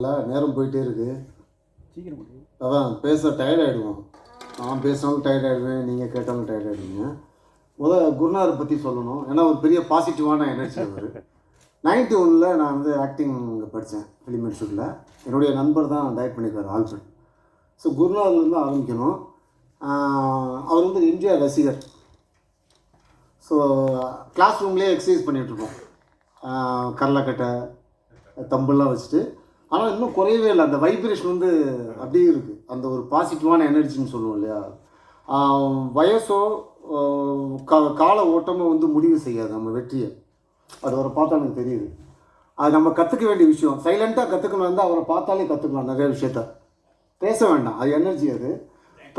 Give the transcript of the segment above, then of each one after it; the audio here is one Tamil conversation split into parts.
இல்லை நேரம் போயிட்டே இருக்கு. சீக்கிரம் அதான் பேச டயர்ட் ஆகிடுவோம் நான் பேசினாலும் டயர்ட் ஆகிடுவேன் நீங்கள் கேட்டாலும் டயர்ட் ஆகிடுவீங்க முதல் குருநாதரை பற்றி சொல்லணும். ஏன்னா ஒரு பெரிய பாசிட்டிவான எனர்ஜி அவர். நைன்டி ஒனில் நான் வந்து ஆக்டிங் படித்தேன் ஃபிலிம் இன்ஸ்டியூட்டில் என்னுடைய நண்பர் தான் டைரக்ட் பண்ணியிருக்காரு ஆல்ஃபர்ட். ஸோ குருநாதர்லேருந்து ஆரம்பிக்கணும். அவர் வந்து எம்ஜிஆர் ரசிகர். ஸோ கிளாஸ் ரூம்லேயே எக்ஸசைஸ் பண்ணிகிட்ருக்கோம் கடலக்கட்டை தம்புலாம் வச்சுட்டு. ஆனால் இன்னும் குறையவே இல்லை. அந்த வைப்ரேஷன் வந்து அப்படியே இருக்குது அந்த ஒரு பாசிட்டிவான எனர்ஜின்னு சொல்லுவோம் இல்லையா? வயசோ கா கால ஓட்டமோ வந்து முடிவு செய்யாது நம்ம வெற்றியை. அது அவரை பார்த்தா எனக்கு தெரியுது. அது நம்ம கற்றுக்க வேண்டிய விஷயம். சைலண்ட்டாக கற்றுக்கணும் இருந்தால் அவரை பார்த்தாலே கற்றுக்கலாம் நிறைய விஷயத்த. பேச வேண்டாம். அது எனர்ஜி அது.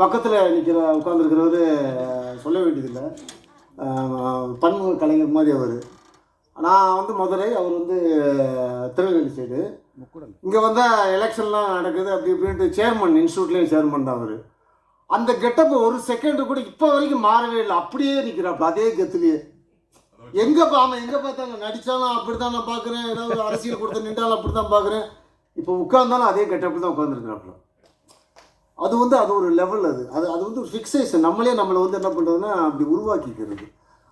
பக்கத்தில் நிற்கிற உட்காந்துருக்கிறவர் சொல்ல வேண்டியதில்லை. பன்முக கலைஞர் மாதிரி அவர். நான் வந்து மதுரை அவர் வந்து திருநெல்வேலி சைடு இங்கே வந்தால் எலெக்ஷன்லாம் நடக்குது அப்படி இப்படின்ட்டு சேர்மன் இன்ஸ்டியூட்லேயும் சேர்மன் தான் அவர். அந்த கெட்டப் ஒரு செகண்ட் கூட இப்போ வரைக்கும் மாறவே இல்லை. அப்படியே நிற்கிறாப்புல அதே கெத்துலேயே. எங்கே அவன் எங்கே பார்த்தாலும் நடித்தாலும் அப்படி தான் நான் பார்க்குறேன். ஏதாவது அரசியல் கொடுத்து நின்றாலும் அப்படி தான் பார்க்குறேன். இப்போ உட்கார்ந்தாலும் அதே கெட்டப்பில் தான் உட்காந்துருக்கிறாப்புல அது வந்து அது ஒரு லெவல் அது. அது அது வந்து ஒரு ஃபிக்ஸேஷன் நம்மளே நம்மளை வந்து என்ன பண்ணுறதுன்னா அப்படி உருவாக்கிக்கிறது.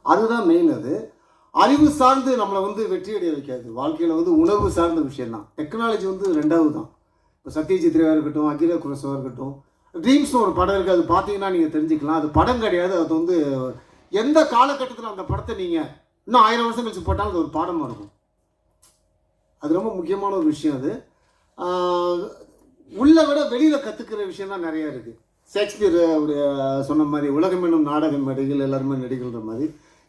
அதுதான் மெயின் அது. அறிவு சார்ந்து நம்மளை வந்து வெற்றி அடைய வைக்காது. வாழ்க்கையில் வந்து உணர்வு சார்ந்த விஷயம்தான். டெக்னாலஜி வந்து ரெண்டாவது தான் இப்போ சத்யஜித்ரேவாக இருக்கட்டும் அகில குரசவாக இருக்கட்டும் ட்ரீம்ஸ்னு ஒரு படம் இருக்குது அது பார்த்தீங்கன்னா நீங்கள் தெரிஞ்சுக்கலாம். அது படம் கிடையாது. அது வந்து எந்த காலகட்டத்தில் அந்த படத்தை நீங்கள் இன்னும் ஆயிரம் வருஷம் கழிச்சு போட்டாலும் அது ஒரு பாடமாக இருக்கும். அது ரொம்ப முக்கியமான ஒரு விஷயம் அது. உள்ள விட வெளியில் கற்றுக்கிற விஷயம்லாம் நிறையா நிறைய இருக்குது ஷேக்ஸ்பியர் உடைய சொன்ன மாதிரி உலகம் என்னும் நாடக மேடைகள் எல்லாருமே நடிகள்ன்ற மாதிரி.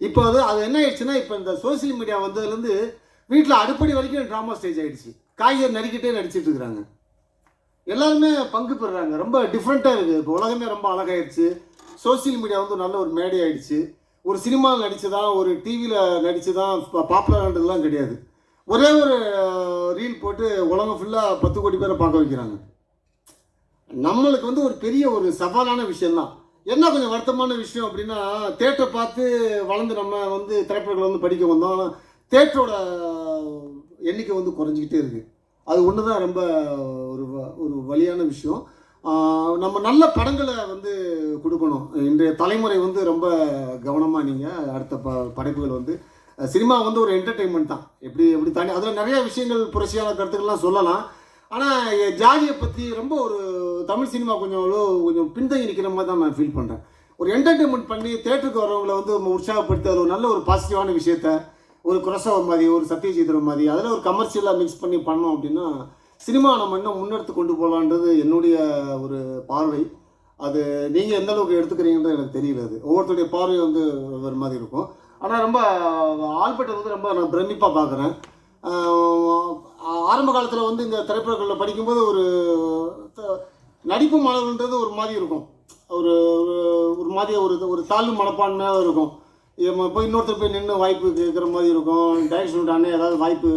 இப்போ அது அது என்ன ஆயிடுச்சுன்னா இப்போ இந்த சோஷியல் மீடியா வந்ததுலேருந்து வீட்டில் அடுப்படி வரைக்கும் ட்ராமா ஸ்டேஜ் ஆகிடுச்சு காய்கறி நடிக்கிட்டே நடிச்சிட்டு இருக்கிறாங்க. எல்லாருமே பங்கு பெறுறாங்க. ரொம்ப டிஃப்ரெண்ட்டாக இருக்குது. இப்போ உலகமே ரொம்ப அழகாயிடுச்சு சோஷியல் மீடியா வந்து நல்ல ஒரு மேடை ஆயிடுச்சு. ஒரு சினிமாவில் நடித்து தான் ஒரு டிவியில் நடித்து தான் பாப்புலர்ன்றதுலாம் கிடையாது. ஒரே ஒரு ரீல் போட்டு உலகம் ஃபுல்லாக பத்து கோடி பேரை பார்க்க வைக்கிறாங்க. நம்மளுக்கு வந்து ஒரு பெரிய ஒரு சவாலான விஷயம்தான். என்ன கொஞ்சம் வருத்தமான விஷயம் அப்படின்னா தேட்டரை பார்த்து வளர்ந்து நம்ம வந்து திரைப்படங்களை வந்து படிக்க வந்தோம். தேட்டரோட எண்ணிக்கை வந்து குறைஞ்சிக்கிட்டே இருக்குது அது ஒன்று தான் ரொம்ப ஒரு வ- ஒரு வழியான விஷயம். நம்ம நல்ல படங்களை வந்து கொடுக்கணும். இன்றைய தலைமுறை வந்து ரொம்ப கவனமாக நீங்கள் அடுத்த ப படைப்புகள் வந்து சினிமா வந்து ஒரு என்டர்டெயின்மெண்ட் தான். எப்படி எப்படி தாண்டி அதில் நிறைய விஷயங்கள் புரட்சியான கருத்துக்கள்லாம் சொல்லலாம். ஆனால் ஜாதியை பற்றி ரொம்ப ஒரு தமிழ் சினிமா கொஞ்சம் அவ்வளோ கொஞ்சம் பின்தங்கி நிற்கிற மாதிரி தான் நான் ஃபீல் பண்ணுறேன் ஒரு என்டர்டெயின்மெண்ட் பண்ணி தேட்டருக்கு வரவங்களை வந்து உற்சாகப்படுத்தி அதில் ஒரு நல்ல ஒரு பாசிட்டிவான விஷயத்த ஒரு குரசவர் மாதிரி ஒரு சத்யஜீதரம் மாதிரி அதில் ஒரு கமர்ஷியலாக மிக்ஸ் பண்ணி பண்ணோம் அப்படின்னா சினிமா நம்ம இன்னும் முன்னெடுத்து கொண்டு போகலான்றது என்னுடைய ஒரு பார்வை. அது நீங்கள் எந்த அளவுக்கு எடுத்துக்கிறீங்கன்றது எனக்கு தெரியல அது. ஒவ்வொருத்தருடைய பார்வை வந்து ஒரு மாதிரி இருக்கும். ஆனால் ரொம்ப ஆல்பர்ட் வந்து ரொம்ப நான் பிரமிப்பாக பார்க்குறேன். ஆரம்ப காலத்தில் வந்து இந்த திரைப்படங்களில் படிக்கும்போது ஒரு த- நடிப்பு மலர்ன்றது ஒரு மாதிரி இருக்கும். ஒரு ஒரு- ஒரு மாதிரி ஒரு ஒரு தாழ்வு மனப்பான்மையாக இருக்கும். போய் இன்னொருத்தர் போய் நின்று வாய்ப்பு கேட்குற மாதிரி இருக்கும். டைரக்ஷன் விட்டானே ஏதாவது வாய்ப்பு